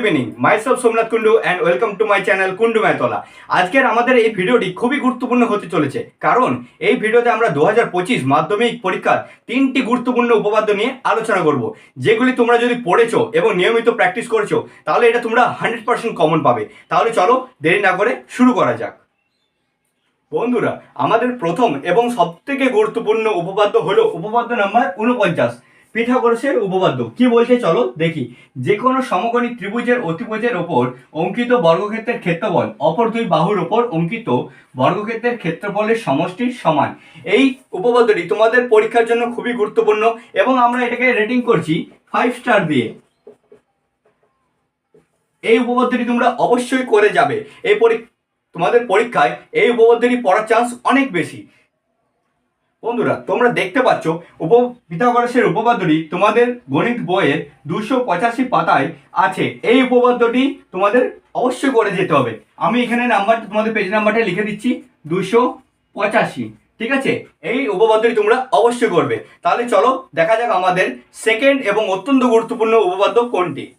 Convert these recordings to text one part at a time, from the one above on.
Evening my myself Somnath Kundu and welcome to my channel Kundu Matla আজকের আমাদের এই ভিডিওটি খুবই গুরুত্বপূর্ণ হতে চলেছে। কারণ এই ভিডিওতে আমরা দু হাজার পঁচিশ মাধ্যমিক পরীক্ষার তিনটি গুরুত্বপূর্ণ উপপাদ্য নিয়ে আলোচনা করব, যেগুলি তোমরা যদি পড়েছো এবং নিয়মিত প্র্যাকটিস করেছ, তাহলে এটা তোমরা হান্ড্রেড পার্সেন্ট কমন পাবে। তাহলে চলো দেরি না করে শুরু করা যাক। বন্ধুরা, আমাদের প্রথম এবং সবথেকে গুরুত্বপূর্ণ উপপাদ্য হলো উপপাদ্য নাম্বার উনপঞ্চাশ পিথাগোরাসের উপপাদ্য। কি বলছে চলো দেখি। যে কোনো সমকোণী ত্রিভুজের অতিভুজের ওপর অঙ্কিত বর্গক্ষেত্রের ক্ষেত্রফল, অপর দুই বাহুর ওপর অঙ্কিত বর্গক্ষেত্রের ক্ষেত্রফলের সমষ্টির সমান। এই উপপাদ্যটি তোমাদের পরীক্ষার জন্য খুবই গুরুত্বপূর্ণ এবং আমরা এটাকে রেটিং করছি ফাইভ স্টার দিয়ে। এই উপপাদ্যটি তোমরা অবশ্যই করে যাবে। এই পরীক্ষা তোমাদের পরীক্ষায় এই উপপাদ্যটি পড়ার চান্স অনেক বেশি। বন্ধুরা, তোমরা দেখতে পাচ্ছ, উপ, পিথাগোরাসের উপপাদ্যটি তোমাদের গণিত বইয়ের দুশো পঁচাশি পাতায় আছে। এই উপপাদ্যটি তোমাদের অবশ্যই করে যেতে হবে। আমি এখানে নাম্বার, তোমাদের পেজ নাম্বারটা লিখে দিচ্ছি, দুশো পঁচাশি, ঠিক আছে? এই উপপাদ্যটি তোমরা অবশ্যই করবে। তাহলে চলো, দেখা যাক আমাদের সেকেন্ড এবং অত্যন্ত গুরুত্বপূর্ণ উপপাদ্য কোনটি।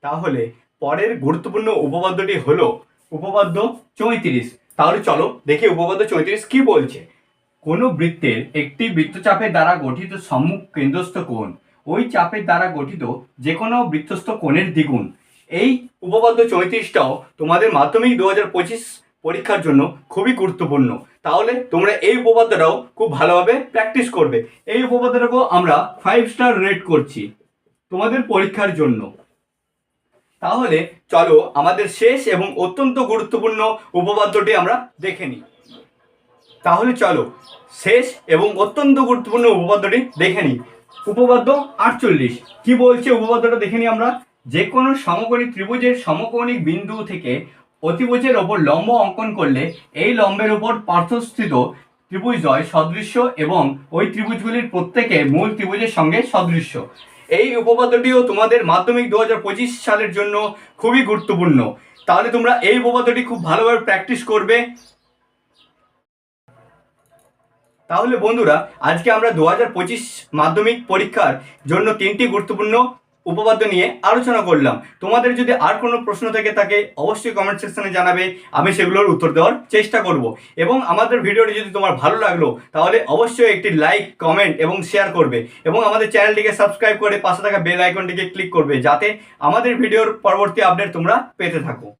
তাহলে, পরের গুরুত্বপূর্ণ উপপাদ্যটি হলো উপপাদ্য চৌত্রিশ। তাহলে চলো, দেখি উপপাদ্য চৌত্রিশ কি বলছে। কোনো বৃত্তের একটি বৃত্তচাপের দ্বারা গঠিত সম্মুখ কেন্দ্রস্থ কোণ। ওই চাপের দ্বারা গঠিত যে কোনো বৃত্তস্থ কোণের দ্বিগুণ। এই উপপাদ্য চৌত্রিশটাও তোমাদের মাধ্যমিক দু হাজার পঁচিশ পরীক্ষার জন্য খুবই গুরুত্বপূর্ণ। তাহলে তোমরা এই উপপাদ্যটাও খুব ভালোভাবে প্র্যাকটিস করবে। এই উপপাদ্যটাকেও আমরা ফাইভ স্টার রেট করছি তোমাদের পরীক্ষার জন্য। তাহলে চলো আমাদের শেষ এবং অত্যন্ত গুরুত্বপূর্ণ উপপাদ্যটি আমরা দেখে নিই। তাহলে চলো, শেষ এবং অত্যন্ত গুরুত্বপূর্ণ উপপাদ্যটি দেখে নিই। উপপাদ্য আটচল্লিশ। কি বলছে উপপাদ্যটা দেখে নিই আমরা? যে কোনো সমকোণী ত্রিভুজের সমকোণিক বিন্দু থেকে অতিভুজের ওপর লম্ব অঙ্কন করলে এই লম্বের উপর পার্শ্বস্থিত ত্রিভুজদ্বয় সদৃশ্য এবং ওই ত্রিভুজগুলির প্রত্যেকে মূল ত্রিভুজের সঙ্গে সদৃশ্য। এই উপপাদ্যটিও তোমাদের মাধ্যমিক দু হাজার পঁচিশ সালের জন্য খুবই গুরুত্বপূর্ণ। তাহলে তোমরা এই উপপাদ্যটি খুব ভালোভাবে প্র্যাকটিস করবে। তাহলে বন্ধুরা, আজকে আমরা দু হাজার পঁচিশ মাধ্যমিক পরীক্ষার জন্য তিনটি গুরুত্বপূর্ণ উপপাদ্য নিয়ে আলোচনা করলাম। তোমাদের যদি আর কোনো প্রশ্ন থেকে থাকে, অবশ্যই কমেন্ট সেকশনে জানাবে, আমি সেগুলোর উত্তর দেওয়ার চেষ্টা করব। এবং আমাদের ভিডিওটি যদি তোমার ভালো লাগল, তাহলে অবশ্যই একটি লাইক কমেন্ট এবং শেয়ার করবে। এবং আমাদের চ্যানেলটিকে সাবস্ক্রাইব করে পাশে থাকা বেল আইকনটিকে ক্লিক করবে, যাতে আমাদের ভিডিওর পরবর্তী আপডেট তোমরা পেতে থাকো।